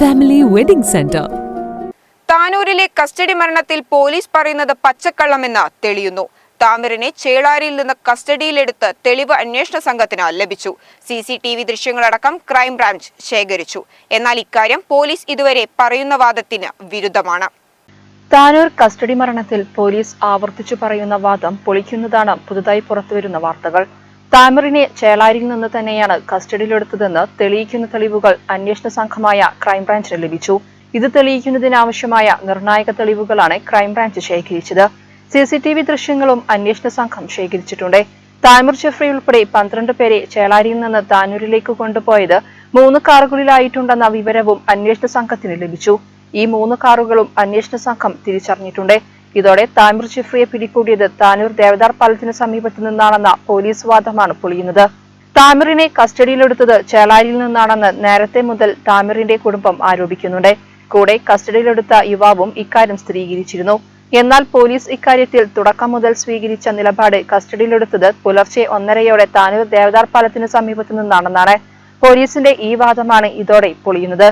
Family wedding centre താനൂരിലെ custody മരണത്തിൽ police പറയുന്നത് പച്ചക്കള്ളമെന്ന് തെളിയുന്നു. താമരനെ ചേളാരിയിൽ നിന്ന് കസ്റ്റഡിയിലെടുത്ത് തെളിവ് അന്വേഷണ സംഘത്തിന് ലഭിച്ചു. സി സി ടി വി ദൃശ്യങ്ങളടക്കം ക്രൈംബ്രാഞ്ച് ശേഖരിച്ചു. എന്നാൽ ഇക്കാര്യം പോലീസ് ഇതുവരെ പറയുന്ന വാദത്തിന് വിരുദ്ധമാണ്. താനൂർ കസ്റ്റഡി മരണത്തിൽ പോലീസ് ആവർത്തിച്ചു പറയുന്ന വാദം പൊളിക്കുന്നതാണ് പുതുതായി പുറത്തുവരുന്ന വാർത്തകൾ. താമറിനെ ചേളാരിയിൽ നിന്ന് തന്നെയാണ് കസ്റ്റഡിയിലെടുത്തതെന്ന് തെളിയിക്കുന്ന തെളിവുകൾ അന്വേഷണ സംഘമായ ക്രൈംബ്രാഞ്ചിന് ലഭിച്ചു. ഇത് തെളിയിക്കുന്നതിനാവശ്യമായ നിർണായക തെളിവുകളാണ് ക്രൈംബ്രാഞ്ച് ശേഖരിച്ചത്. സി സി ടി വി ദൃശ്യങ്ങളും അന്വേഷണ സംഘം ശേഖരിച്ചിട്ടുണ്ട്. താമർ ജെഫ്രി ഉൾപ്പെടെ പന്ത്രണ്ട് പേരെ ചേളാരിയിൽ നിന്ന് താനൂരിലേക്ക് കൊണ്ടുപോയത് മൂന്ന് കാറുകളിലായിട്ടുണ്ടെന്ന വിവരവും അന്വേഷണ സംഘത്തിന് ലഭിച്ചു. ഈ മൂന്ന് കാറുകളും അന്വേഷണ സംഘം തിരിച്ചറിഞ്ഞിട്ടുണ്ട്. ഇതോടെ താമിർ ജിഫ്രിയെ പിടികൂടിയത് താനൂർ ദേവദാർ പാലത്തിന് സമീപത്തു നിന്നാണെന്ന പോലീസ് വാദമാണ് പൊളിയുന്നത്. താമിറിനെ കസ്റ്റഡിയിലെടുത്തത് ചേളാരിയിൽ നിന്നാണെന്ന് നേരത്തെ മുതൽ താമിറിന്റെ കുടുംബം ആരോപിക്കുന്നുണ്ട്. കൂടെ കസ്റ്റഡിയിലെടുത്ത യുവാവും ഇക്കാര്യം സ്ഥിരീകരിച്ചിരുന്നു. എന്നാൽ പോലീസ് ഇക്കാര്യത്തിൽ തുടക്കം മുതൽ സ്വീകരിച്ച നിലപാട് കസ്റ്റഡിയിലെടുത്തത് പുലർച്ചെ ഒന്നരയോടെ താനൂർ ദേവദാർ പാലത്തിന് സമീപത്തു നിന്നാണെന്നാണ്. പോലീസിന്റെ ഈ വാദമാണ് ഇതോടെ പൊളിയുന്നത്.